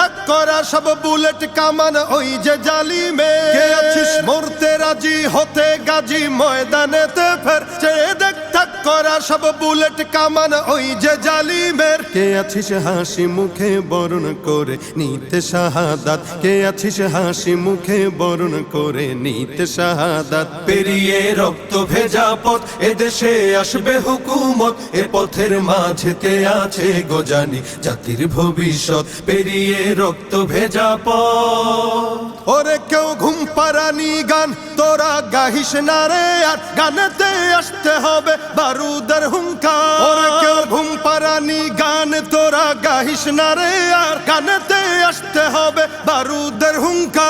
থাক করা সব বুলেট কামান ওই যে জালি কে আছিস মরতে রাজি হতে গাজী ময়দানেতে ফের। চেয়ে করা সব বুলেট কামান, ওই যে জালিমের। কে আছিস হাসি মুখে বরণ করে নিতে শাহাদাত? কে আছিস হাসি মুখে বরণ করে নিতে শাহাদাত? পেরিয়ে রক্ত ভেজা পথ, এদেশে আসবে হুকুমত। এ পথের মাঝেতে আছে গোজানি জাতির ভবিষ্যৎ। পেরিয়ে রক্ত ভেজা পথ। ওরে কেউ ঘুম পারানি গান, তোরা গাহিস না রে আর। গানেতে আসতে হবে বারুদের হুঙ্কার। ওরে কেউ ঘুম পারানি গান তোরা গাহিস না রে। আর কানেতে আসতে হবে বারুদের হুঙ্কার।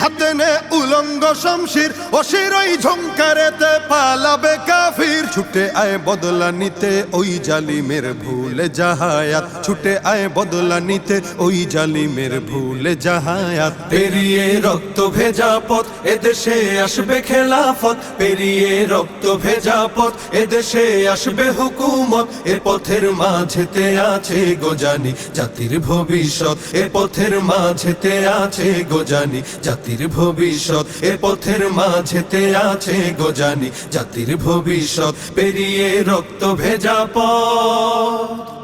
হাতে নে উলঙ্গ শমশির অশিরই ঝঙ্কারেতে পালাবে কাফির। ছুটে আয় বদলা নিতে ওই জালিমের ভুলে জাহায়াত। ছুটে আয় বদলা নিতে ওই জালিমের ভুলে জাহায়াত। পেরিয়ে রক্ত ভেজা পথ, এদেশে আসবে খেলাফত। পেরিয়ে রক্ত ভেজা পথ, এদেশে আসবে হুকুমত। এ পথের মাঝেতে আছে গোজানি জাতির ভবিষ্যৎ। এ পথের মাঝেতে আছে গোজানি জাতির ভবিষ্যৎ এ পথের মাঝেতে আছে গোজানি জাতির ভবিষ্যৎ পেরিয়ে রক্ত ভেজা পথ।